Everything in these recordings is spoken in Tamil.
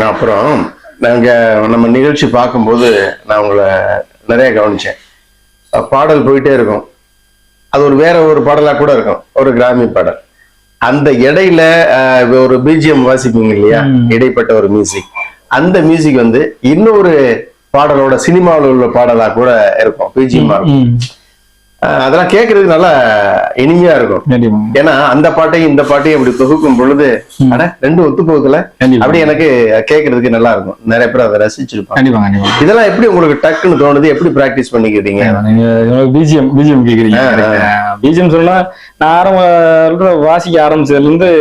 அப்புறம் நாங்க நம்ம நிகழ்ச்சி பார்க்கும்போது நான் உங்களை நிறைய கவனிச்சேன். அஹ் பாடல் போயிட்டே இருக்கும். அது ஒரு வேற ஒரு பாடலா கூட இருக்கும். ஒரு கிராமிய பாடல். அந்த இடையில ஒரு பிஜிஎம் வாசிப்பீங்க இல்லையா. இடைப்பட்ட ஒரு மியூசிக் அந்த மியூசிக் வந்து இன்னொரு பாடலோட சினிமாவில் உள்ள பாடலா கூட இருக்கும். பிஜிஎம் இருக்கும். அதெல்லாம் கேட்கறதுக்கு நல்லா இனிமையா இருக்கும். ஏன்னா அந்த பாட்டையும் இந்த பாட்டையும் அப்படி தொகுக்கும் பொழுது அட ரெண்டும் ஒத்து போகுதுல? அப்படி எனக்கு கேட்கறதுக்கு நல்லா இருக்கும். நிறைய பேர் அதை ரசிச்சிருப்பாங்க. இதெல்லாம் எப்படி உங்களுக்கு டக்குன்னு தோணுது? எப்படி பிராக்டிஸ் பண்ணிக்கிறீங்க? நீங்க பிஜிஎம் பிஜிஎம் கேக்குறீங்க. பிஜிஎம் சொன்னா நான் ஆரம்ப வாசிக்க ஆரம்பிச்சதுல இருந்து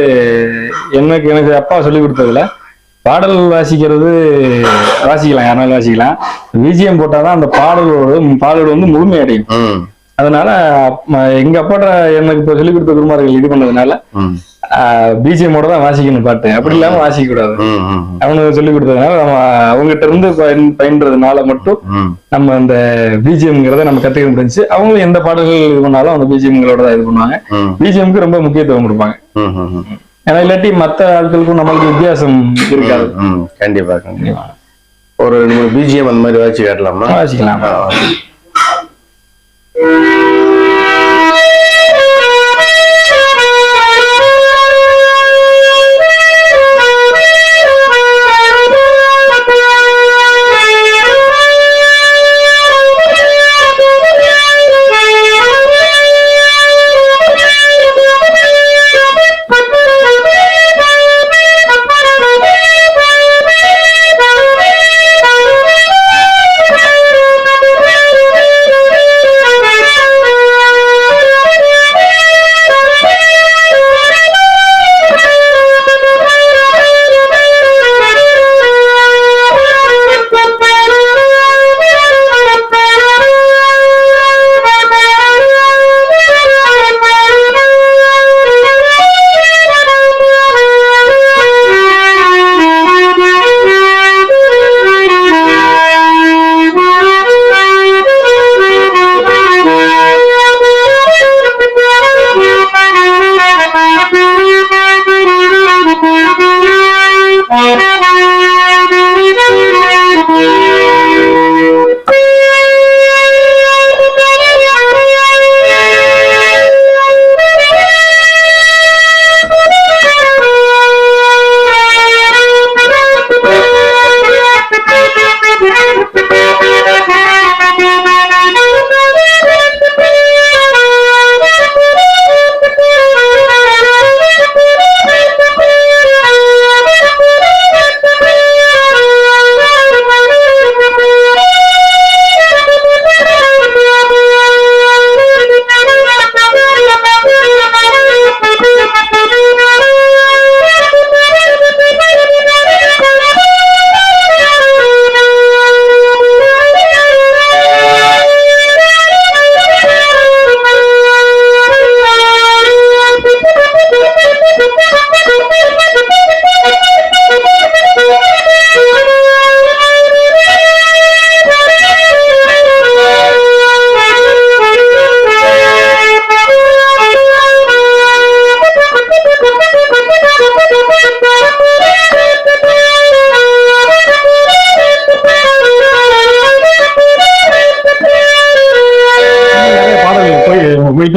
எனக்கு எனக்கு அப்பா சொல்லி கொடுத்ததுல பாடல் வாசிக்கிறது வாசிக்கலாம். யாருனாலும் வாசிக்கலாம். பிஜிஎம் போட்டாதான் அந்த பாடலோட பாடலோட வந்து முழுமையடையும் அதனால எங்க அப்பாட்ட எனக்கு இப்போ சொல்லி கொடுத்த குருமார்கள் இது பண்ணதுனால பிஜிஎம்மோட தான் வாசிக்கணும் பாட்டு. அப்படி இல்லாம வாசிக்க கூடாது அவனுக்கு சொல்லி கொடுத்ததுனால நம்ம அவங்ககிட்ட இருந்து பயன் பயின்றதுனால மட்டும். நம்ம அந்த பிஜிஎம்ங்கிறத நம்ம கத்துக்க முடிஞ்சு அவங்களும் எந்த பாடல்கள் இது பண்ணாலும் அந்த பிஜிஎம்களோட தான் இது பண்ணுவாங்க. பிஜிஎம்க்கு ரொம்ப முக்கியத்துவம் கொடுப்பாங்க. ஏன்னா இல்லாட்டி மத்த ஆட்களுக்கும் நம்மளுக்கு வித்தியாசம் இருக்காது. கண்டிப்பா கண்டிப்பா. ஒரு பிஜிஎம் அந்த மாதிரி வச்சு காட்டலாமா? வாசிக்கலாம். ஆ, நிறைய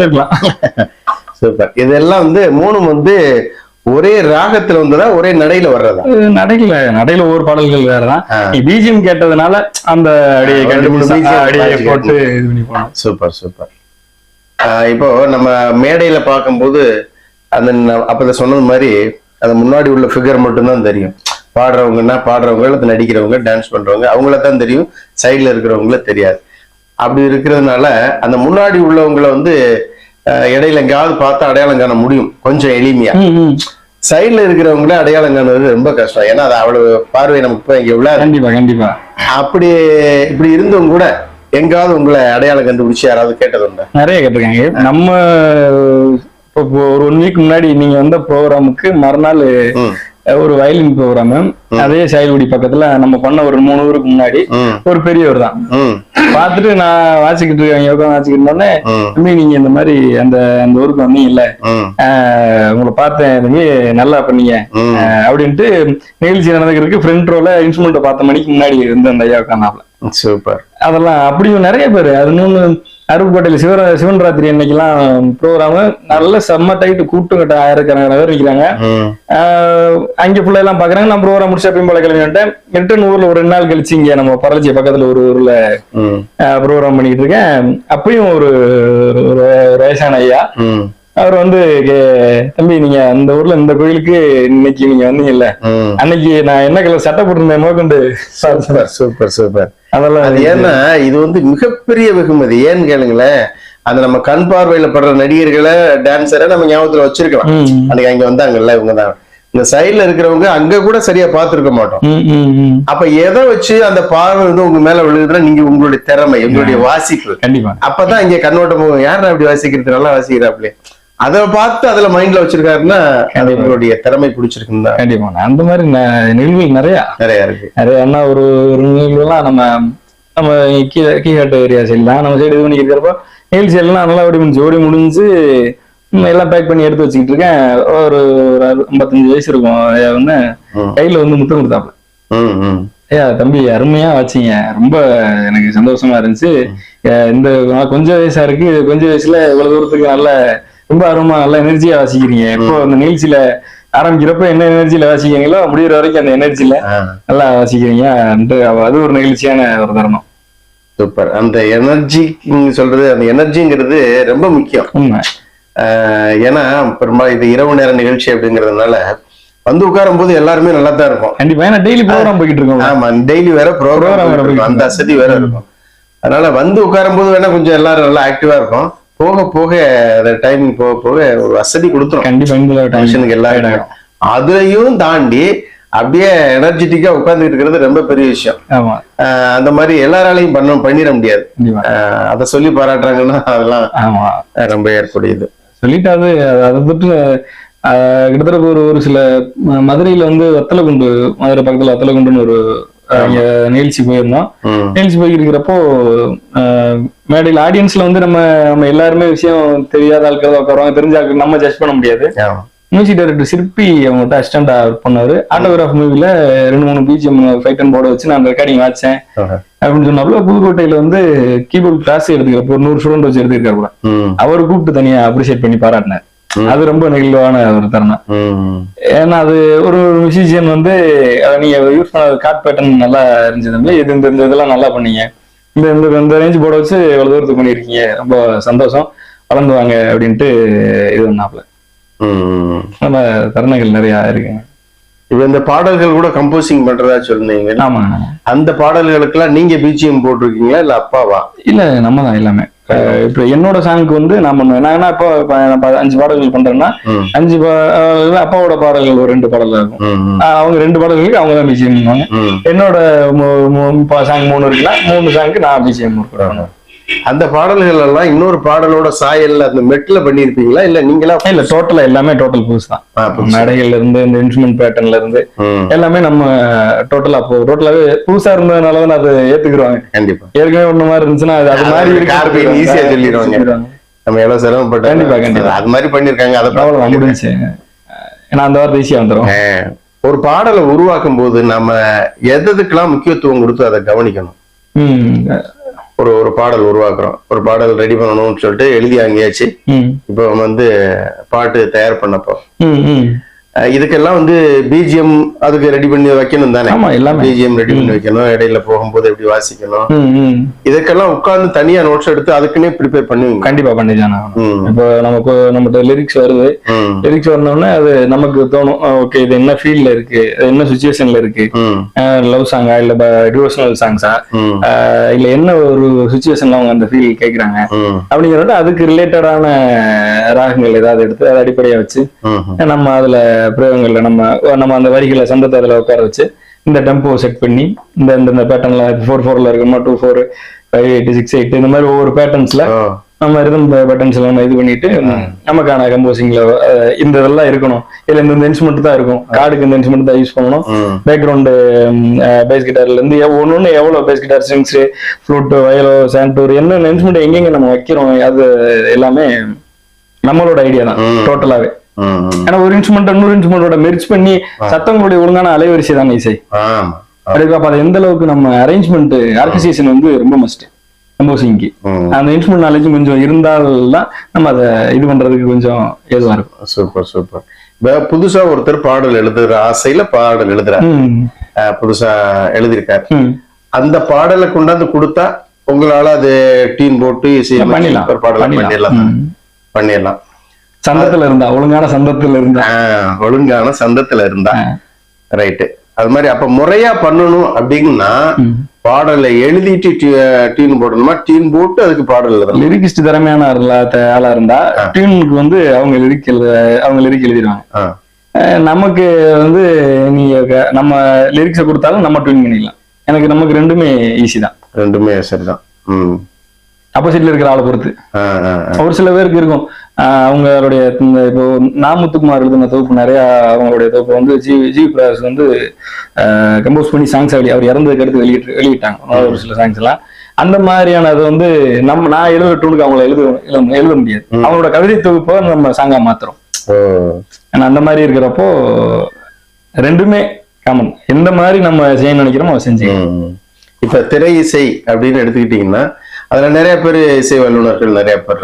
இருக்கலாம். சூப்பர். இதெல்லாம் வந்து மூணும் வந்து ஒரே ராகத்துல வந்ததா ஒரே நடையில வர்றதா? நடையில நடையில ஒவ்வொரு பாடல்கள் வேறதான். பிஜிஎம் கேட்டதுனால அந்த அப்படியே வாசிக்க போட்டு இது பண்ணி போனோம். Super super. இப்போ நம்ம மேடையில பார்க்கும்போது அந்த அப்ப சொன்னது மாதிரி அது முன்னாடி உள்ள ஃபிகர் மட்டும்தான் தெரியும். பாடுறவங்கன்னா பாடுறவங்க அல்லது நடிக்கிறவங்க டான்ஸ் பண்றவங்க அவங்கள தான் தெரியும் சைடுல இருக்கிறவங்கள தெரியாது. அப்படி இருக்கிறதுனால அந்த முன்னாடி உள்ளவங்கள வந்து இடையில எங்கேயாவது பார்த்து அடையாளம் காண முடியும். கொஞ்சம் எளிமையா. சைடுல இருக்கிறவங்கள அடையாளம் காணுறது ரொம்ப கஷ்டம். ஏன்னா அது அவ்வளவு பார்வை நமக்கு போய் இங்க விழாது கண்டிப்பா கண்டிப்பா. அப்படி இப்படி இருந்தவங்க கூட எங்காவது உங்களை அடையாளம் கண்டுபிடிச்சு யாராவது கேட்டதுண்டா நிறைய கேட்டிருக்காங்க. நம்ம இப்போ ஒரு ஒன் வீக் முன்னாடி நீங்க வந்த ப்ரோக்ராமுக்கு மறுநாள் ஒரு வயலின் ப்ரோக்ராம் அதே செயல்குடி பக்கத்துல நம்ம பண்ண ஒரு மூணு ஊருக்கு முன்னாடி ஒரு பெரியவர் தான். ம். பார்த்துட்டு நான் வாசிக்கிட்டு இருக்கேன் யோகா வாசிக்கிட்டு இருந்தோடனே தம்பி நீங்க இந்த மாதிரி அந்த அந்த ஊருக்கு வந்தீங்க இல்ல உங்களை பார்த்தேன் தம்பி நல்லா பண்ணீங்க. அப்படின்ட்டு நிகழ்ச்சி நடந்துக்கிறதுக்கு ஃப்ரண்ட் ரோல இன்ஸ்ட்ருமெண்ட் பார்த்த மணிக்கு முன்னாடி இருந்து அந்த ஐயா உட்காந்தாப்ல சூப்பர். அதெல்லாம் அப்படியும் நிறைய பேர். அது இன்னொன்னு அருப்புக்கோட்டையில சிவர சிவன் ராத்திரி அன்னைக்கெல்லாம் ப்ரோக்ராம் நல்ல செம்ம டைட்டு கூட்டம் கட்ட ஆயிரக்கணக்கான பேர் நிற்கிறாங்க அங்க ஃபுல்லா எல்லாம் பாக்குறாங்க. நான் ப்ரோக்ராம் முடிச்சு அப்பயும் போல கிளம்பி வந்துட்டேன். ரிட்டன் ஊர்ல ஒரு ரெண்டு நாள் கழிச்சு இங்க நம்ம பரலட்சி பக்கத்துல ஒரு ஊர்ல ப்ரோக்ராம் பண்ணிட்டு இருக்கேன். அப்பயும் ஒரு வயசான ஐயா. அவர் வந்து தம்பி நீங்க அந்த ஊர்ல இந்த கோயிலுக்கு இன்னைக்கு நீங்க வந்தீங்கல்ல? அன்னைக்கு நான் என்ன கலர் சட்டை போட்டிருந்தேன் மோகண்டு சூப்பர் சூப்பர் சூப்பர் அதெல்லாம் அது ஏன்னா இது வந்து மிகப்பெரிய வெகுமதி. ஏன்னு கேளுங்களேன் அந்த நம்ம கண் பார்வையில படுற நடிகர்களை டான்சரை நம்ம ஞாபகத்துல வச்சிருக்கலாம். அன்னைக்கு அங்க வந்தாங்கல்ல இவங்க தான் இந்த சைடுல இருக்கிறவங்க அங்க கூட சரியா பார்த்திருக்க மாட்டோம். அப்ப எதை வச்சு அந்த பார்வை வந்து உங்க மேல விழுகுதுன்னா நீங்க உங்களுடைய திறமை உங்களுடைய வாசிப்பு. கண்டிப்பா. அப்பதான் இங்க கண்ணோட்டம் யாரா அப்படி வாசிக்கிறது? நல்லா வாசிக்கிறாப்லே அதை பார்த்து அதுல மைண்ட்ல வச்சிருக்காருன்னா அது உங்களுடைய திறமை பிடிச்சிருக்குன்னு தான். கண்டிப்பா. அந்த மாதிரி நிகழ்வுகள் நிறைய. நிறைய இருக்கு. நிறைய என்ன ஒரு ஒரு நிகழ்வுலாம் நம்ம நம்ம கீழே கீழாட்டு ஏரியா சைட்லாம் நம்ம சைடு இது பண்ணி இருக்கிறப்போ நிகழ்ச்சி எல்லாம் நல்லா ஓடி முடிஞ்சு ஓடி முடிஞ்சு எல்லாம் பேக் பண்ணி எடுத்து வச்சுக்கிட்டு இருக்கேன். ஒரு ஐம்பத்தஞ்சு வயசு இருக்கும். வந்து. கையில வந்து முத்தம் ம் ஐயா தம்பி அருமையா வச்சீங்க. ரொம்ப எனக்கு சந்தோஷமா இருந்துச்சு. இந்த கொஞ்சம் வயசா இருக்கு. கொஞ்சம் வயசுல இவ்வளவு தூரத்துக்கு நல்ல ரொம்ப அருமா நல்ல எனர்ஜியா வாசிக்கிறீங்க. இப்போ அந்த நிகழ்ச்சியில ஆரம்பிக்கிறப்ப என்ன எனர்ஜியில வாசிக்கிறீங்களோ முடியிற வரைக்கும் அந்த எனர்ஜியில நல்லா வாசிக்கிறீங்க. அது ஒரு நிகழ்ச்சியான ஒரு தருணம். சூப்பர். அந்த எனர்ஜி சொல்றது அந்த எனர்ஜிங்கிறது ரொம்ப முக்கியம். ஏன்னா பெரும்பாலும் இது இரவு நேர நிகழ்ச்சி அப்படிங்கறதுனால வந்து உட்காரும் போது எல்லாருமே நல்லா தான் இருக்கும். கண்டிப்பா. ஏன்னா டெய்லி ப்ரோக்ராம் போய்கிட்டு இருக்கோம். ஆமா. டெய்லி வேற ப்ரோக்ராம் அந்த அசதி வேற இருக்கும். அதனால வந்து உட்காரும் போது வேணா கொஞ்சம் எல்லாரும் நல்லா ஆக்டிவா இருக்கும். போக போக டைமிங் போக போக ஒரு அசதி கொடுத்துரும். கண்டிப்பா இந்த மனுஷனுக்கு எல்லா ஆயிடும் அதையும் தாண்டி அப்படியே எனர்ஜெட்டிக்கா உட்கார்ந்துட்டு இருக்கிறது ரொம்ப பெரிய விஷயம். ஆமா. அந்த மாதிரி எல்லாராலையும் பண்ண பண்ணிட முடியாது. அதை சொல்லி பாராட்டுறாங்கன்னா அதெல்லாம் ஆமா. ரொம்ப ஏற்புடையது. சொல்லிட்டு அது அதை தொட்டு ஆஹ் கிட்டத்தட்ட ஒரு ஒரு சில மதுரையில வந்து வத்தலகுண்டு மதுரை பக்கத்துல வத்தலகுண்டுன்னு ஒரு இங்க நிகழ்ச்சி போயிருந்தோம் நிகழ்ச்சி ஆஹ், மேடையில் ஆடியன்ஸ்ல வந்து நம்ம நம்ம எல்லாருமே விஷயம் தெரியாத ஆட்கள் உட்காருவாங்க. தெரிஞ்ச ஆட்கள் நம்ம ஜட்ஜ் பண்ண முடியாது. மியூசிக் டைரக்டர் சிற்பி அவங்ககிட்ட அசிஸ்டண்டா ஒர்க் பண்ணாரு. ஆட்டோகிராஃப் மூவில ரெண்டு மூணு பிஜிஎம் ஃபைட் அண்ட் போர்டு வச்சு நான் ரெக்கார்டிங் வாச்சேன். அப்படின்னு சொன்னாப்புல புதுக்கோட்டையில வந்து கீபோர்ட் கிளாஸ் எடுத்துக்கிறப்போ ஒரு நூறு ஸ்டூடெண்ட் வச்சு எடுத்துருக்காரு ம். அவர் கூப்பிட்டு தனியா அப்ரிஷியேட் பண்ணி பாராட்டினார். அது ரொம்ப நெகிழ்வான ஒரு தருணம். ஏன்னா அது ஒரு மியூசிஷியன் வந்து அதை நீங்க யூஸ் பண்ண கார்ட் பேட்டர்ன் நல்லா இருந்துச்சு இது இந்த இந்த இதெல்லாம் நல்லா பண்ணீங்க. இந்த இந்த இந்த ரேஞ்ச் போர்டை வச்சு எவ்வளவு தூரத்துக்கு பண்ணியிருக்கீங்க. ரொம்ப சந்தோஷம். வளர்ந்து வாங்க அப்படின்ட்டு இது பண்ணாப்புல. ம். நம்ம தருணங்கள் நிறைய இருக்குங்க இப்ப இந்த பாடல்கள் கூட கம்போசிங் பண்றதா சொன்னீங்க ஆமா. அந்த பாடல்களுக்கெல்லாம் நீங்க பிஜிஎம் போட்டிருக்கீங்களா? இல்ல அப்பாவா? இல்ல நம்ம தான் எல்லாமே. இப்ப என்னோட சாங்க்கு வந்து நான் பண்ணுவேன். நான் என்ன இப்போ அஞ்சு பாடல்கள் பண்றேன்னா அஞ்சு அப்பாவோட பாடல்கள் ஒரு ரெண்டு பாடல் இருக்கும். அவங்க ரெண்டு பாடல்களுக்கு அவங்க தான் பிஜிஎம் என்னோட சாங் மூணு இருக்குன்னா மூணு சாங்க்கு நான் பிஜிஎம் பண்ணுவேன். அந்த பாடல்கள் எல்லாம் இன்னொரு பாடலோட சாயல்ல அந்த மெட்ல பண்ணிருப்பீங்களா இல்ல நீங்களா இல்ல டோட்டலா எல்லாமே டோட்டல் புதுசு தான். மேடைகள்ல இருந்து இந்த இன்ஸ்ட்ருமெண்ட் பேட்டர்ன்ல இருந்து எல்லாமே நம்ம டோட்டலா இப்போ டோட்டலாவே புதுசா இருந்ததுனால தான் அதை ஏத்துக்குருவாங்க கண்டிப்பா. ஏற்கனவே ஒண்ணு மாதிரி இருந்துச்சுன்னா அது அது மாதிரி கார்பீன் ஈஸியா சொல்லிடுவாங்க. நம்ம எவ்வளவு சிரமப்பட்டோம் கண்டிப்பா, கண்டிப்பா. அது மாதிரி பண்ணிருக்காங்க அதை அவ்வளவுதான் முடிஞ்சு. ஏன்னா அந்த வார்த்தை ஈஸியா வந்துடும் ஒரு பாடலை உருவாக்கும் போது நம்ம எதுக்கெல்லாம் முக்கியத்துவம் கொடுத்து அதை கவனிக்கணும்? ஒரு ஒரு பாடல் உருவாக்குறோம். ஒரு பாடல் ரெடி பண்ணணும்னு சொல்லிட்டு எழுதி வாங்கியாச்சு. இப்போ வந்து பாட்டு தயார் பண்ணப்போ இதுக்கெல்லாம் வந்து பிஜிஎம் அதுக்கு ரெடி பண்ணி வைக்கணும் தானே? எல்லாமே. பிஜிஎம் ரெடி பண்ணி வைக்கணும் இடையில போகும்போது எப்படி வாசிக்கணும். இதுக்கெல்லாம் உட்கார்ந்து தனியா நோட்ஸ் எடுத்து அதுக்குன்னே ப்ரிப்பேர் பண்ணுவீங்க. கண்டிப்பா பண்ணிதானே இப்போ நமக்கு நம்மகிட்ட லிரிக்ஸ் வருது. லிரிக்ஸ் வரணும்னா அது நமக்கு தோணும். ஓகே இது என்ன ஃபீல்ட்ல இருக்கு? என்ன சுச்சுவேஷன்ல இருக்கு? லவ் சாங்கா இல்ல டிவோஷனல் சாங்ஸா இல்ல என்ன ஒரு சுச்சுவேஷன்ல அவங்க அந்த ஃபீல் கேக்குறாங்க? அப்படிங்கறத அதுக்கு ரிலேட்டடான ராகங்கள் ஏதாவது எடுத்து அதை அடிப்படையா வச்சு நம்ம அதுல பிரயோகங்கள்ல நம்ம நம்ம அந்த வரிகளை சந்தத்தை அதுல உட்கார வச்சு இந்த டெம்போ செட் பண்ணி இந்த இந்த பேட்டர்ன்ல ஃபோர் ஃபோர்ல இருக்கணுமா two four five eight six eight இந்த மாதிரி ஒவ்வொரு பேட்டர்ன்ஸ்ல நம்ம ரிதம் பட்டன்ஸ் எல்லாம் இது பண்ணிட்டு நமக்கான கம்போசிங்ல இந்த இதெல்லாம் இருக்கணும் இல்ல இந்த இன்ஸ்ட்ருமெண்ட் தான் இருக்கும் கார்டுக்கு இந்த இன்ஸ்ட்ருமெண்ட் தான் யூஸ் பண்ணணும். பேக்ரவுண்டு பேஸ் கிட்டார்ல இருந்து ஒன்னு எவ்வளவு bass guitar strings flute viola santoor என்னென்ன இன்ஸ்ட்ருமெண்ட் எங்கெங்க நம்ம வைக்கிறோம் அது எல்லாமே நம்மளோட ஐடியா தான். டோட்டலாவே. ஏன்னா ஒரு இன்ஸ்ட்ருமெண்ட் இன்னொரு இன்ஸ்ட்ருமெண்டோட மெர்ச் பண்ணி சத்தங்களுடைய ஒழுங்கான அலைவரிசை தானே இசை? ஆமா அதுக்கு அப்ப அது எந்த அளவுக்கு நம்ம அரேஞ்ச்மெண்ட் ஆர்கனைசேஷன் வந்து ரொம்ப மஸ்ட் கம்போசிங்க்கு. அந்த இன்ஸ்ட்ருமெண்ட் நாலேஜும் கொஞ்சம் இருந்தால்தான் நம்ம அதை இது பண்றதுக்கு கொஞ்சம் ஏதுவா இருக்கும். Super super. இப்ப புதுசா ஒருத்தர் பாடல் எழுதுற ஆசையில பாடல் எழுதுறாரு. புதுசா எழுதியிருக்காரு. ம். அந்த பாடலை கொண்டாந்து கொடுத்தா உங்களால அது டீன் போட்டு இசை பண்ணிடலாம். பண்ணிடலாம். சந்தத்துல இருந்தா ஒழுங்கான சந்தத்துல இருந்தா. ஒழுங்கான சந்தத்துல இருந்தா. ரைட்டு அது மாதிரி அப்ப முறையா பண்ணணும் அப்படின்னா. பாடலை எழுதிட்டு டீன் போடணுமா? டீன் போட்டு அதுக்கு பாடல் எழுதணும். லிரிக்ஸ்ட் திறமையான ஆளா இருந்தா டியூனுக்கு வந்து அவங்க லிரிக் அவங்க லிரிக் எழுதிடுவாங்க நமக்கு வந்து நீங்க நம்ம லிரிக்ஸை கொடுத்தாலும் நம்ம டியூன் பண்ணிக்கலாம். எனக்கு நமக்கு ரெண்டுமே ஈஸி தான். ரெண்டுமே சரிதான். ம். ஆப்போசிட்ல இருக்கிற ஆளை பொறுத்து. ஒரு சில பேருக்கு இருக்கும். அவங்களுடைய இந்த இப்போ நாமுத்துக்குமார் எழுதின தொகுப்பு நிறைய அவங்களுடைய தொகுப்பு வந்து ஜி ஜி பிரகாஷ் வந்து கம்போஸ் பண்ணி சாங்ஸ் வெளியே அவர் இறந்ததுக்கு அடுத்து வெளியிட்டு வெளியிட்டாங்க. ஒரு சில சாங்ஸ் எல்லாம். அந்த மாதிரியான அது வந்து நம்ம நான் எழுதுற டூனுக்கு அவங்கள எழுத எழுத- முடியாது. அவங்களோட கவிதை தொகுப்பை நம்ம சாங்கா மாத்துறோம். ஏன்னா அந்த மாதிரி இருக்கிறப்போ ரெண்டுமே காமன் எந்த மாதிரி நம்ம செய்ய நினைக்கிறோமோ செஞ்சு. இப்ப திரை இசை அப்படின்னு எடுத்துக்கிட்டீங்கன்னா அதுல நிறைய பேர் இசை வல்லுநர்கள் நிறைய பேர்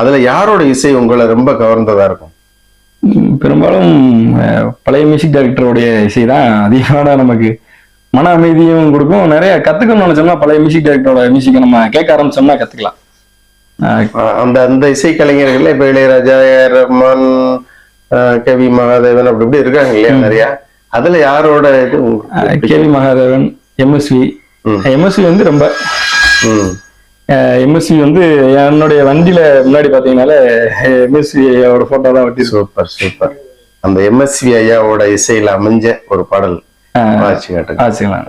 அதுல யாரோட இசை உங்களை ரொம்ப கவர்ந்ததா இருக்கும்? பெரும்பாலும் பழைய மியூசிக் டைரக்டருடைய இசை தான் அதிகமான நமக்கு மன அமைதியும் கொடுக்கும். நிறைய கத்துக்கணும்னு நினைச்சோம்னா பழைய மியூசிக் டைரக்டரோட மியூசிக்கை நம்ம கேட்க ஆரம்பிச்சோம்னா கத்துக்கலாம். அந்த அந்த இசை கலைஞர்கள் இப்ப இளையராஜா ரஹ்மான் கவி மகாதேவன் அப்படி இப்படி இருக்காங்க இல்லையா நிறைய. அதுல யாரோட இது உங்களுக்கு கே வி மகாதேவன் எம்எஸ்வி ம். எம்எஸ்வி வந்து ரொம்ப ம். எம்எஸ்வி வந்து என்னுடைய வண்டியில முன்னாடி பாத்தீங்கன்னால எம்எஸ்வியோட போட்டோ தான் ஒட்டி சூப்பர் சூப்பர். அந்த எம்எஸ்வி ஐயாவோட இசையில அமைஞ்ச ஒரு பாடல். வாட்சி காட்டுங்க ஆச்சுங்களா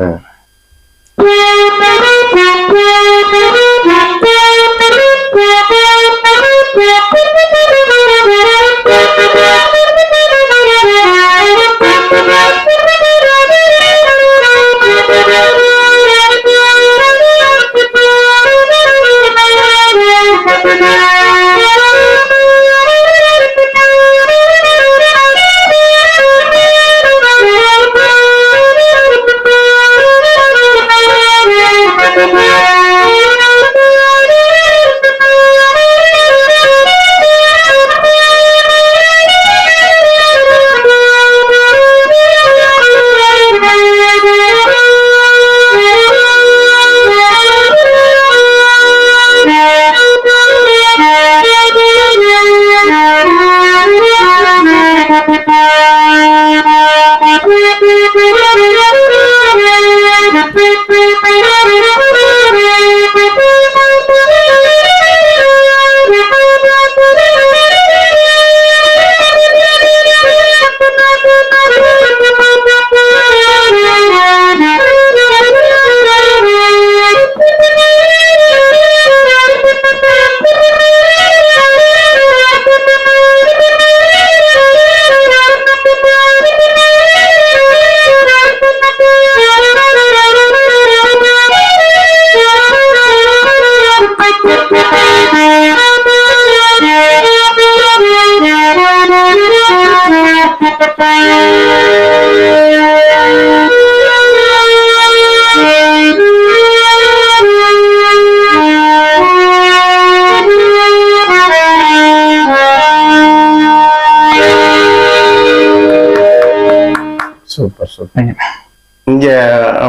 இங்க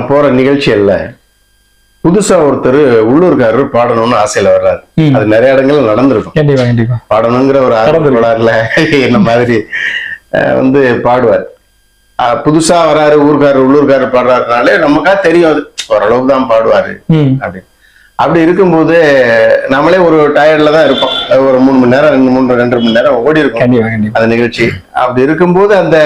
போற நிகழ்ச்சிகள்ல புதுசா ஒருத்தர் உள்ளூர்காரர் பாடணும்னு ஆசையில வர்றாரு. அது நிறைய இடங்கள்ல நடந்திருக்கும். கண்டிப்பா கண்டிப்பா. பாடணுங்கிற ஒரு ஆர்வலர்ல என்ன மாதிரி வந்து பாடுவார். புதுசா வராரு ஊர்க்காரர் உள்ளூர்காரர் பாடுறாருனாலே நமக்கா தெரியும் அது. ஓரளவுக்கு தான் பாடுவாரு. ம். அப்படி இருக்கும்போது நம்மளே ஒரு டயர்ட்ல தான் இருப்போம். ஒரு மூணு மணி நேரம் ரெண்டு மூணு ரெண்டு மணி நேரம் ஓடி இருக்கும். கண்டிப்பா அந்த நிகழ்ச்சி. அப்படி இருக்கும்போது அந்த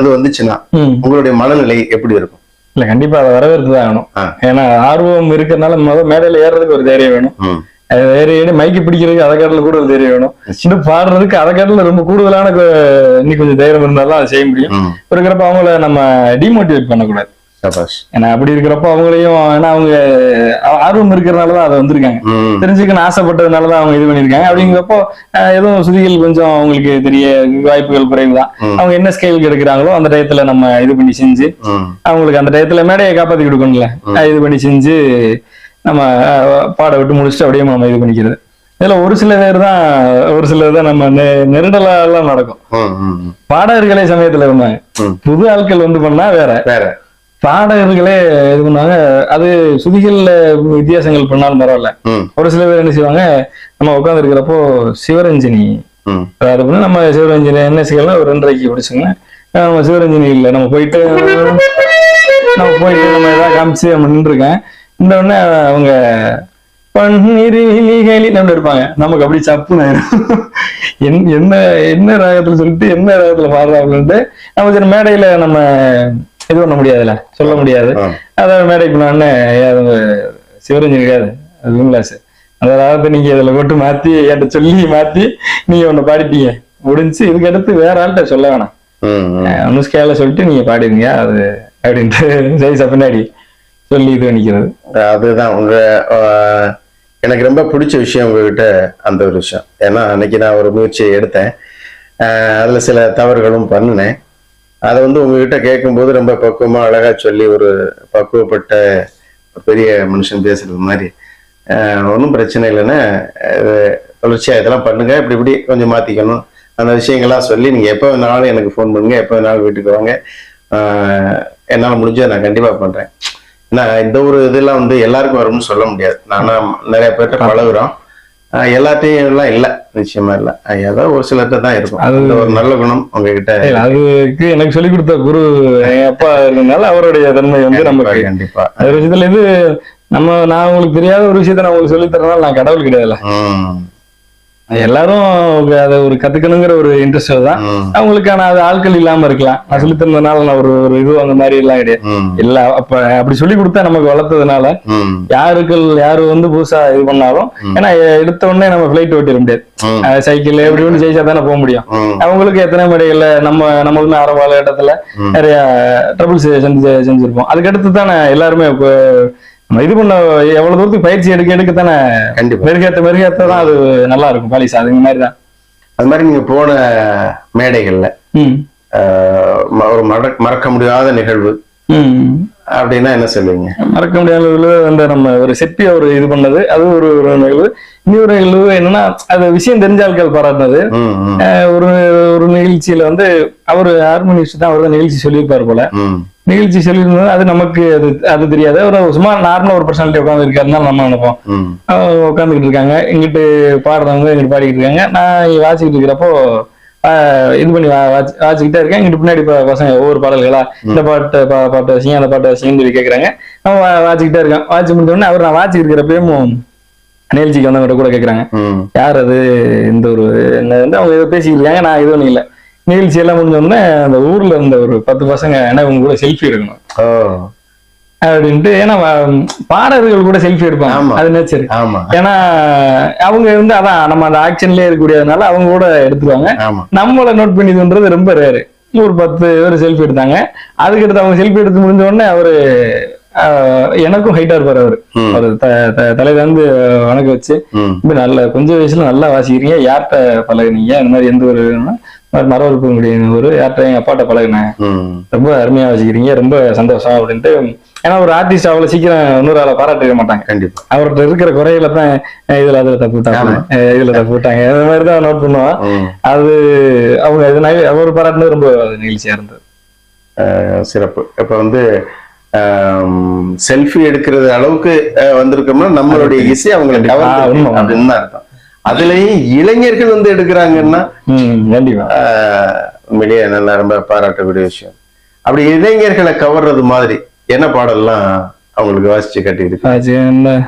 இது வந்துச்சுன்னா உங்களுடைய மனநிலை எப்படி இருக்கும்? இல்ல கண்டிப்பா அதை வரவேற்று தான் ஆகணும் ஆ. ஏன்னா ஆர்வம் இருக்கிறதுனால முத மேடையில ஏறுறதுக்கு ஒரு தைரியம் வேணும். வேற ஏன்னு மைக்கு பிடிக்கிறதுக்கு அதை காட்டில கூட தைரியம் வேணும். இன்னும் பாடுறதுக்கு அதை காட்டில ரொம்ப கூடுதலான கொ- இன்னும் கொஞ்சம் தைரியம் இருந்தாலும் அதை செய்ய முடியும். இருக்கிறப்ப அவங்கள நம்ம டிமோட்டிவேட் பண்ணக்கூடாது. ஏன்னா அப்படி இருக்கிறப்ப அவங்களையும் ஏன்னா அவங்க ஆர்வம் இருக்கிறனால தான் அதை வந்திருக்காங்க. தெரிஞ்சுக்கணும் ஆசைப்பட்டதுனால தான் அவங்க இது பண்ணியிருக்காங்க. அப்படிங்கிறப்போ எதுவும் சுதிகள் கொஞ்சம் அவங்களுக்கு தெரிய வாய்ப்புகள் குறைவு தான். அவங்க என்ன ஸ்கேலுக்கு எடுக்கிறாங்களோ அந்த டயத்துல நம்ம இது பண்ணி செஞ்சு. அவங்களுக்கு அந்த டயத்துல மேடையை காப்பாத்தி கொடுக்கணும்ல. இது பண்ணி செஞ்சு நம்ம பாட விட்டு முடிச்சுட்டு அப்படியே நம்ம இது பண்ணிக்கிறது. இதுல ஒரு சில பேர் தான் ஒரு சிலர் தான் நம்ம நெ- நெருடலா எல்லாம் நடக்கும். பாடகர்களே சமயத்துல இருந்தாங்க. புது ஆட்கள் வந்து பண்ணா வேற. வேற. பாடகர்களே இது பண்ணாங்க அது சுதிகள்ல வித்தியாசங்கள் பண்ணாலும் பரவாயில்ல. ஒரு சில பேர் என்ன செய்வாங்க நம்ம உட்கார்ந்து இருக்கிறப்போ சிவரஞ்சனி. அது பண்ணி நம்ம சிவரஞ்சனி என்ன செய்யலாம் ஒரு ரெண்டரைக்கு பிடிச்சுங்க நம்ம சிவரஞ்சனி இல்லை நம்ம போயிட்டு நம்ம போயிட்டு நம்ம ஏதாவது காமிச்சு நம்ம நின்றுருக்கேன். இந்த உடனே அவங்க பன்னிரிலிகளி நம்ம இருப்பாங்க நமக்கு அப்படி சப்புன்னு என்ன என்ன ராகத்துல சொல்லிட்டு என்ன ராகத்துல பாடுறாங்கன்ட்டு நம்ம மேடையில நம்ம இது பண்ண முடியாதுல்ல. சொல்ல முடியாது. ஆ. அதான் மேடைக்கு அது சிவரஞ்சனி கிடையாது அது விம்லாஸ் அந்த ராகத்தை நீங்க இதுல போட்டு மாத்தி என்கிட்ட சொல்லி மாத்தி நீங்க ஒண்ணு பாடிட்டீங்க. முடிஞ்சு இதுக்கு அடுத்து வேற ஆள்கிட்ட சொல்ல வேணாம். அனுஷ்கால சொல்லிட்டு நீங்க பாடிடுங்க. அது அப்படின்ட்டு ஜெய்சா பின்னாடி சொல்லி இது பண்ணிக்கிறது. அதுதான். உங்க எனக்கு ரொம்ப பிடிச்ச விஷயம் உங்ககிட்ட அந்த ஒரு விஷயம். ஏன்னா அன்னைக்கு நான் ஒரு முயற்சியை எடுத்தேன். அதுல சில தவறுகளும் பண்ணினேன். அதை வந்து உங்ககிட்ட கேட்கும்போது ரொம்ப பக்குவமாக அழகாக சொல்லி ஒரு பக்குவப்பட்ட பெரிய மனுஷன் பேசுறது மாதிரி. ஒன்றும் பிரச்சனை இல்லைன்னா தொடர்ச்சியாக இதெல்லாம் பண்ணுங்க. இப்படி இப்படி கொஞ்சம் மாற்றிக்கணும் அந்த விஷயங்கள்லாம் சொல்லி நீங்கள் எப்போ வேணாலும் எனக்கு ஃபோன் பண்ணுங்க. எப்போ வேணாலும் வீட்டுக்கு வாங்க. என்னால் என்னால முடிஞ்சதை நான் கண்டிப்பாக பண்ணுறேன் நான் இந்த ஒரு இதெல்லாம் வந்து எல்லாருக்கும் வரும்னு சொல்ல முடியாது. நான் நிறைய பேர்கிட்ட பழகுறோம். எல்லாத்தையும் எல்லாம் இல்ல. நிச்சயமா இல்ல. ஏதோ ஒரு சிலர்கிட்ட தான் இருக்கும். அது- ஒரு நல்ல குணம் உங்ககிட்ட அதுக்கு எனக்கு சொல்லி கொடுத்த குரு என் அப்பா இருந்தனால அவருடைய தன்மை வந்து நமக்கு கண்டிப்பா. அது விஷயத்துல இது நம்ம நான் உங்களுக்கு தெரியாத ஒரு விஷயத்த நான் உங்களுக்கு சொல்லி தரனால நான் கடவுள் கிடையாதுல்ல. எல்லாரும் அதை ஒரு கத்துக்கணுங்கிற ஒரு இன்ட்ரெஸ்ட் தான் அவங்களுக்கான அது ஆட்கள் இல்லாம இருக்கலாம். நான் சொல்லி தந்ததுனால நான் ஒரு ஒரு இது அந்த மாதிரி எல்லாம் கிடையாது. இல்ல அப்ப அப்படி சொல்லி கொடுத்தா நமக்கு வளர்த்ததுனால உம் யாருக்கள் யாரு வந்து புதுசா இது பண்ணாலும். ஏன்னா எடுத்த உடனே நம்ம ஃபிளைட் ஓட்டிட முடியாது. சைக்கிள் எப்படி ஒன்று ஜெயிச்சா தானே போக முடியும். அவங்களுக்கு எத்தனை மேடைகள்ல நம்ம நமக்கு ஆரம்ப இடத்துல. நிறைய ட்ரபிள்ஸ் செஞ்சு செஞ்சிருப்போம். அதுக்கு அடுத்து தானே எல்லாருமே இது பண்ண எவ்வளவு தூரத்துக்கு பயிற்சி எடுக்க எடுக்க தானே கண்டிப்பா. மெருகேத்த மெருகேத்த தான் அது நல்லா இருக்கும். பாலிஸ் அதுங்க மாதிரி தான். அது மாதிரி நீங்க போன மேடைகள்ல ஒரு மறக்க முடியாத நிகழ்வு. அப்படின்னா என்ன சொல்லுவீங்க? மறக்க முடியாத அந்த நம்ம ஒரு செப்பி அவர் இது பண்ணது. அது ஒரு ஒரு நிகழ்வு. இன்னொரு நிகழ்வு என்னன்னா அது விஷயம் தெரிஞ்ச ஆட்கள் பாராட்டினது. ஒரு ஒரு நிகழ்ச்சியில வந்து அவர் ஹார்மோனிஸ்ட் தான் அவர் தான் நிகழ்ச்சி சொல்லியிருப்பார் போல. நிகழ்ச்சி சொல்லியிருந்தது அது நமக்கு அது அது தெரியாது. ஒரு சும்மா நார்மலா ஒரு பர்சனாலிட்டி உட்காந்து இருக்காருன்னு நம்ம நினைப்போம். உட்காந்துக்கிட்டு இருக்காங்க. இங்கிட்டு பாடுறவங்க இங்கிட்டு பாடிக்கிட்டு இருக்காங்க. நான் வாசிக்கிட்டு இருக்கிறப்போ இது பண்ணி வா- வாசி- வாசிக்கிட்டே இருக்கேன். இங்கிட்டு பின்னாடி பசங்க ஒவ்வொரு பாடல்களா இந்த பாட்டு பா- பாட்டு வசிங்க அந்த பாட்டு வசிங்கன்னு சொல்லி கேட்கறாங்க நம்ம வாசிக்கிட்டே இருக்கேன். வாசி முடிஞ்ச உடனே அவர் நான் வாசிக்கிட்டு இருக்கிறப்பயும் நிகழ்ச்சிக்கு வந்தவங்க கூட கேட்கறாங்க யார் அது? இந்த ஒரு என்ன வந்து அவங்க ஏதோ பேசிக்கிட்டு இருக்காங்க. நான் எதுவும் இல்லை. நிகழ்ச்சி எல்லாம் முடிஞ்ச உடனே அந்த ஊர்ல இருந்த ஒரு பத்து பசங்க என்ன உங்க கூட செல்ஃபி எடுக்கணும். அப்படின்ட்டு ஏன்னா பாடகர்கள் கூட செல்ஃபி. எடுப்பாங்க. அது நேச்சர் ஆமா. ஏன்னா அவங்க வந்து அதான் நம்ம அந்த ஆக்ஷன்லயே இருக்கக்கூடியதுனால அவங்க கூட எடுத்துருவாங்க நம்மள நோட் பண்ணி இதுன்றது ரொம்ப ரேரு ஒரு பத்து பேர் செல்ஃபி எடுத்தாங்க. அதுக்கு அடுத்து அவங்க செல்ஃபி எடுத்து முடிஞ்ச உடனே அவரு எனக்கும் ஹைட்டா இருப்பாரு அவரு. அவர் த- த- தலையில வந்து வணக்க வச்சு நல்ல கொஞ்சம் வயசுல நல்லா வாசிக்கிறீங்க. யார்கிட்ட பழகுனீங்க? இந்த மாதிரி எந்த ஒரு மரவறுப்பு முடியும் ஒரு யார்கிட்ட எங்க அப்பாட்ட பழகுனேன். ரொம்ப அருமையா வாசிக்கிறீங்க ரொம்ப சந்தோஷம் அப்படின்ட்டு. ஏன்னா ஒரு ஆர்டிஸ்ட் அவ்வளவு சீக்கிரம் இன்னொரு ஆளை பாராட்டிக்க மாட்டாங்க. கண்டிப்பா. அவர்கிட்ட இருக்கிற குறையில தான் இதுல அதுல தப்பு விட்டாங்க இதுல தப்பு விட்டாங்க. இந்த மாதிரி தான் நோட் பண்ணுவோம் அது அவங்க அவர் பாராட்டினது ரொம்ப நிகழ்ச்சியா இருந்தது. சிறப்பு. இப்ப வந்து செல்ஃபி எடுக்கிறது அளவுக்கு வந்திருக்கோம்னா நம்மளுடைய இசை அவங்களை. அப்படின்னு தான் அர்த்தம். அதுலயும் இளைஞர்கள் வந்து எடுக்கிறாங்கன்னா ம் கண்டிப்பா. ஆஹ், உண்மையிலேயே நல்லா ரொம்ப பாராட்டக்கூடிய விஷயம். அப்படி இளைஞர்களை கவர்றது மாதிரி என்ன பாடல்லாம் அவங்களுக்கு வாசிச்சு கட்டியிருக்கு? Thank you.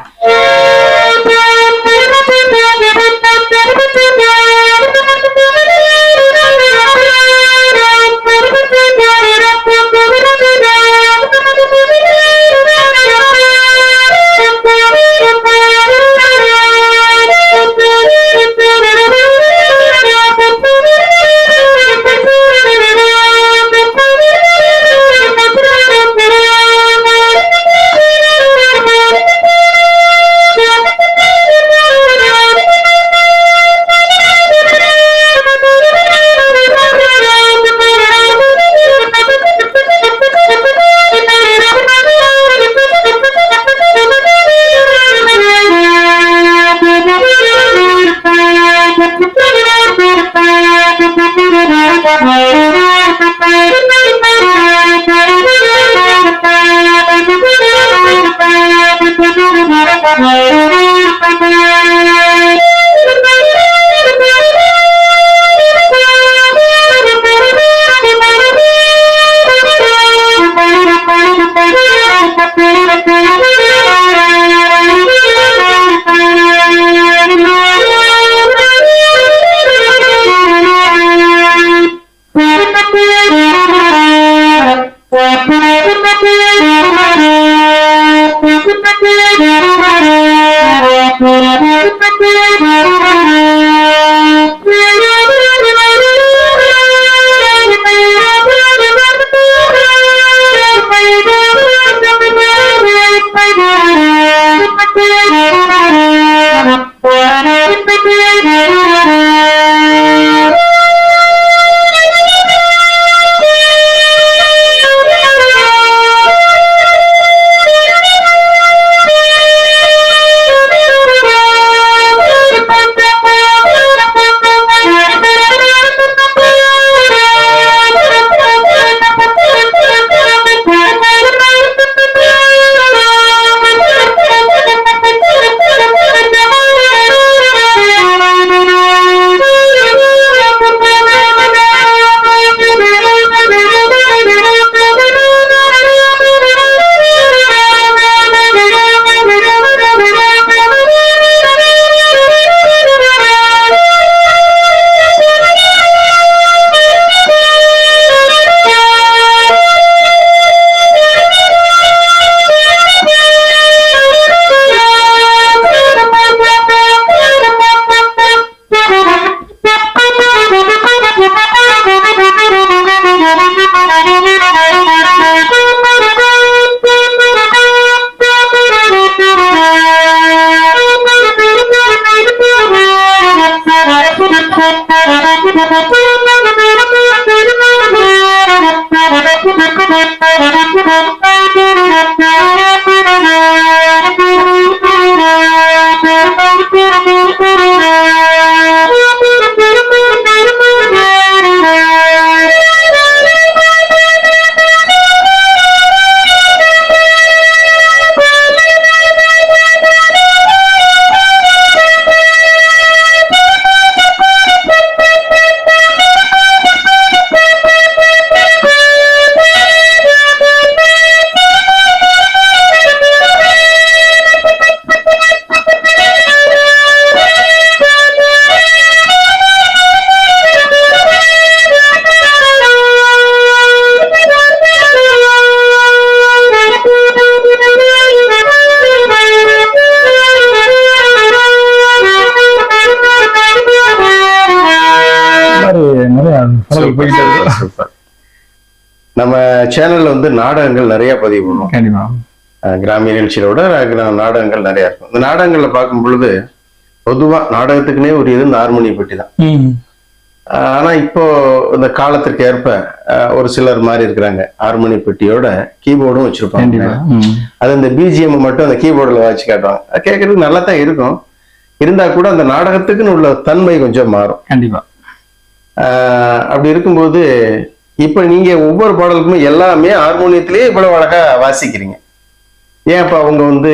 போயிட்டு நம்ம சேனல்ல வந்து நாடகங்கள் நிறைய பதிவு பண்ணுவோம். கிராமிய நிகழ்ச்சியோட நாடகங்கள் நிறைய இருக்கும். இந்த நாடகங்கள்ல பார்க்கும் பொழுது பொதுவா நாடகத்துக்குனே ஒரு இது ஹார்மோனி பெட்டி தான் ஆனா இப்போ இந்த காலத்திற்கு ஏற்ப ஒரு சிலர் மாதிரி இருக்கிறாங்க. ஹார்மோனி பெட்டியோட கீபோர்டும் வச்சிருப்பாங்க. அது இந்த பிஜிஎம் மட்டும் அந்த கீபோர்டில் வாட்சி காட்டுவாங்க. கேட்கறதுக்கு நல்லா தான் இருக்கும். இருந்தா கூட அந்த நாடகத்துக்குன்னு உள்ள தன்மை கொஞ்சம் மாறும். கண்டிப்பா. அப்படி இருக்கும்போது இப்ப நீங்க ஒவ்வொரு பாடலுக்குமே எல்லாமே ஹார்மோனியத்திலேயே இவ்வளவு அழகா வாசிக்கிறீங்க. ஏன் அப்ப அவங்க வந்து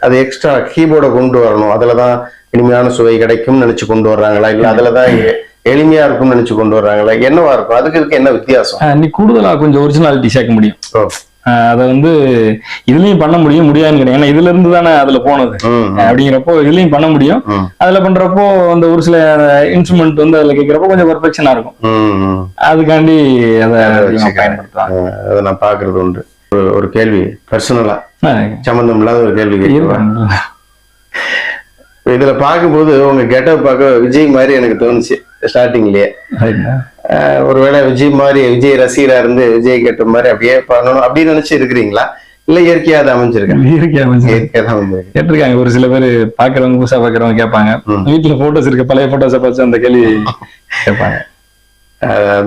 அது எக்ஸ்ட்ரா கீபோர்டை கொண்டு வரணும்? அதுலதான் இனிமையான சுவை கிடைக்கும்னு நினைச்சு கொண்டு வர்றாங்களா? இல்ல அதுலதான் எளிமையா இருக்கும்னு நினைச்சு கொண்டு வர்றாங்களா? என்னவா இருக்கும்? அதுக்கு இதுக்கு என்ன வித்தியாசம்? நீ கூடுதலா கொஞ்சம் ஒரிஜினாலிட்டி சேர்க்க முடியும். அதை வந்து இதுலயும் பண்ண முடியும் முடியாதுன்னு கிடையாது. ஏன்னா இதுல இருந்து தானே அதுல போனது. அப்படிங்கிறப்போ இதுலயும் பண்ண முடியும். அதுல பண்றப்போ அந்த ஒரு சில இன்ஸ்ட்ருமெண்ட் வந்து அதுல கேட்கிறப்போ கொஞ்சம் பெர்ஃபெக்ஷனா இருக்கும். அதுக்காண்டி அதை. பயன்படுத்துவாங்க அதை நான் பாக்குறது உண்டு. ஒரு- கேள்வி. பர்சனலா சம்பந்தம் இல்லாத ஒரு கேள்வி கேட்கவா? இருக்கு. இதுல பார்க்கும்போது உங்க கெட்டப் பார்க்க விஜய் மாதிரி எனக்கு தோணுச்சு ஸ்டார்டிங்லயே ஒருவேளை விஜய் மாதிரி விஜய் ரசிகரா இருந்து விஜய் கெட்ட மாதிரி அப்படியே பண்ணணும் அப்படின்னு நினைச்சு இருக்கிறீங்களா? இல்ல இயற்கையா அது அமைஞ்சிருக்கா? இயற்கையா அமைஞ்சிருக்கு. கேட்டிருக்காங்க ஒரு சில பேர் பாக்குறவங்க புதுசா பாக்குறவங்க கேட்பாங்க. வீட்டுல போட்டோஸ் இருக்கு பழைய போட்டோஸை பார்த்து அந்த கேள்வி கேட்பாங்க.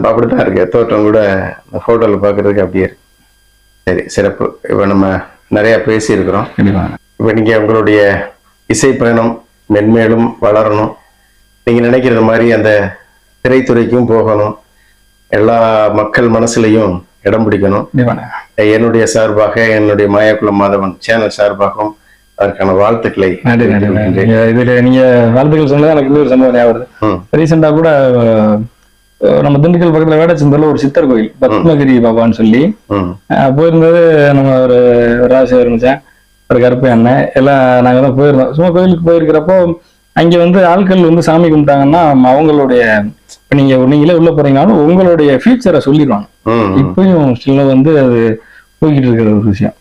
அப்படித்தான் இருக்கு. தோற்றம் கூட அந்த போட்டோல பாக்குறதுக்கு அப்படியே இருக்கு. சரி சிறப்பு. இப்ப நம்ம நிறைய பேசி இருக்கிறோம் கண்டிப்பா. இப்ப நீங்க உங்களுடைய இசை பயணம் மென்மேலும் வளரணும். நீங்க நினைக்கிறது மாதிரி அந்த திரைத்துறைக்கும் போகணும். எல்லா மக்கள் மனசுலயும் இடம் பிடிக்கணும். என்னுடைய சார்பாக என்னுடைய மாயாக்குளம் மாதவன் சேனல் சார்பாகவும் அதற்கான வாழ்த்துக்களை இதுல நீங்க வாழ்த்துக்கள் சொன்னது எனக்கு இன்னொரு சம்பவம் ஞாபகம் ரீசெண்டா கூட நம்ம திண்டுக்கல் பக்கத்துல வேடச்சந்தூர்ல ஒரு சித்தர் கோயில் பத்மகிரி பாபான்னு சொல்லி. போயிருந்தது நம்ம ஒரு ராசிவர் மச்சான் ஒரு கருப்பு அண்ணன் எல்லாம் நாங்க தான் போயிருந்தோம். சும்மா கோயிலுக்கு போயிருக்கிறப்போ அங்க வந்து ஆட்கள் வந்து சாமி கும்பிட்டாங்கன்னா அவங்களுடைய இப்ப நீங்க நீங்களே உள்ள போறீங்கனாலும் உங்களுடைய ஃபியூச்சரை சொல்லிடுவாங்க. இப்பயும் ஸ்டில் வந்து அது போய்கிட்டு இருக்கிற ஒரு விஷயம்.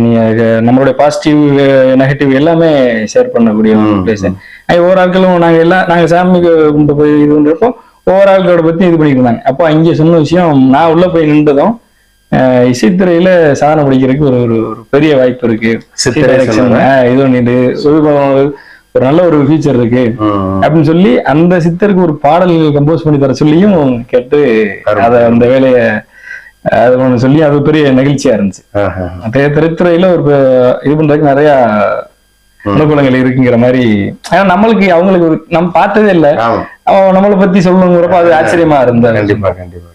நீங்க நம்மளுடைய பாசிட்டிவ் நெகட்டிவ் எல்லாமே ஷேர் பண்ணக்கூடிய ஒரு பிளேஸ் ஒவ்வொரு ஆட்களும் நாங்க எல்லாம் நாங்க சாமி கும்பிட்டு போய் இது பண்றப்போ ஒவ்வொரு ஆட்களோட பத்தி இது பண்ணிட்டு இருந்தாங்க. அப்போ அங்கே சொன்ன விஷயம் நான் உள்ள போய் நின்றதும் இசைத்துறையில சாதனை படிக்கிறதுக்கு ஒரு ஒரு பெரிய வாய்ப்பு இருக்கு. இது பண்ணிட்டு ஒரு நல்ல ஒரு ஃபியூச்சர் இருக்கு. அப்படின்னு சொல்லி அந்த சித்தருக்கு ஒரு பாடல் கம்போஸ் பண்ணி தர சொல்லியும் கேட்டு. அத அந்த வேலையை அது ஒண்ணு சொல்லி அது பெரிய நெகிழ்ச்சியா இருந்துச்சு. திரைத்துறையில ஒரு இது பண்றதுக்கு நிறைய அனுகூலங்கள் இருக்குங்கிற மாதிரி. ஆனா நம்மளுக்கு அவங்களுக்கு ஒரு- நம்ம பார்த்ததே இல்ல. அவன் நம்மளை பத்தி சொல்லணுங்கிறப்ப அது ஆச்சரியமா கண்டிப்பா கண்டிப்பா கண்டிப்பா.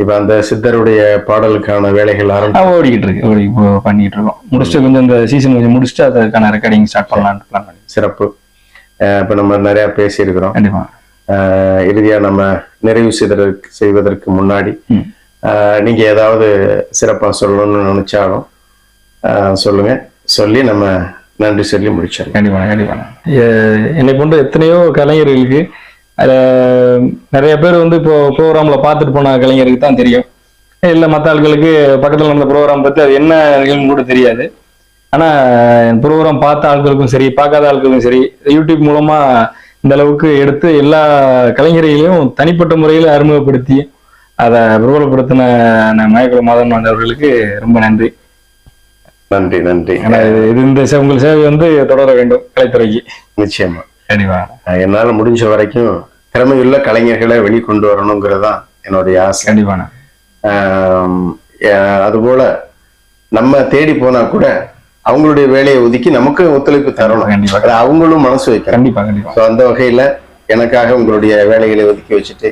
இப்ப அந்த சித்தருடைய பாடலுக்கான வேலைகள் ஆரம்பி ஓடிக்கிட்டு இருக்கு ஓடி பண்ணிட்டு இருக்கோம் முடிச்சுட்டு கொஞ்சம் இந்த சீசன் கொஞ்சம் முடிச்சுட்டு அதுக்கான ரெக்கார்டிங் ஸ்டார்ட் பண்ணலாம்னு பிளான் பண்ணி சிறப்பு. இப்ப நம்ம நிறைய பேசியிருக்கிறோம். கண்டிப்பா. அஹ் இறுதியா நம்ம நிறைவு செய்வதற்கு செய்வதற்கு முன்னாடி ம். அஹ் நீங்க ஏதாவது சிறப்பா சொல்லணும்னு நினைச்சாலும் அஹ் சொல்லுங்க. சொல்லி நம்ம நன்றி சொல்லி முடிச்சிடலாம். கண்டிப்பா கண்டிப்பா. என்னை போன்ற எத்தனையோ கலைஞர்களுக்கு அதுல நிறைய பேர் வந்து இப்போ ப்ரோக்ராம்ல பார்த்துட்டு போன கலைஞருக்கு தான் தெரியும். இல்ல மற்ற ஆட்களுக்கு பக்கத்துல நடந்த ப்ரோக்ராம் பத்தி அது என்ன நிகழ்வுன்னு கூட தெரியாது. ஆனா ப்ரோக்ராம் பார்த்த ஆட்களுக்கும் சரி பார்க்காத ஆட்களுக்கும் சரி யூடியூப் மூலமா இந்த அளவுக்கு எடுத்து எல்லா கலைஞர்களையும் தனிப்பட்ட முறையில் அறிமுகப்படுத்தி அதை பிரபலப்படுத்தின மயக்குள மாதன் அவர்களுக்கு ரொம்ப நன்றி. நன்றி நன்றி. இது- இந்த உங்கள் சேவை வந்து தொடர வேண்டும் கலைத்துறைக்கு. நிச்சயமா. கண்டிப்பா. என்னால முடிஞ்ச வரைக்கும் திறமையுள்ள கலைஞர்களை வெளிக்கொண்டு வரணுங்கிறது தான் என்னுடைய ஆசை. அஹ் அதுபோல நம்ம தேடி போனா கூட அவங்களுடைய வேலையை ஒதுக்கி நமக்கு ஒத்துழைப்பு தரணும். கண்டிப்பா அது அவங்களும் மனசு வைக்கணும். கண்டிப்பா அந்த வகையில எனக்காக உங்களுடைய வேலைகளை ஒதுக்கி வச்சுட்டு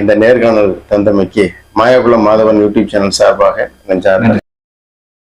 இந்த நேர்காணல் தந்தமைக்கு மாயாகுளம் மாதவன் யூடியூப் சேனல் சார்பாக நெஞ்சார்ந்த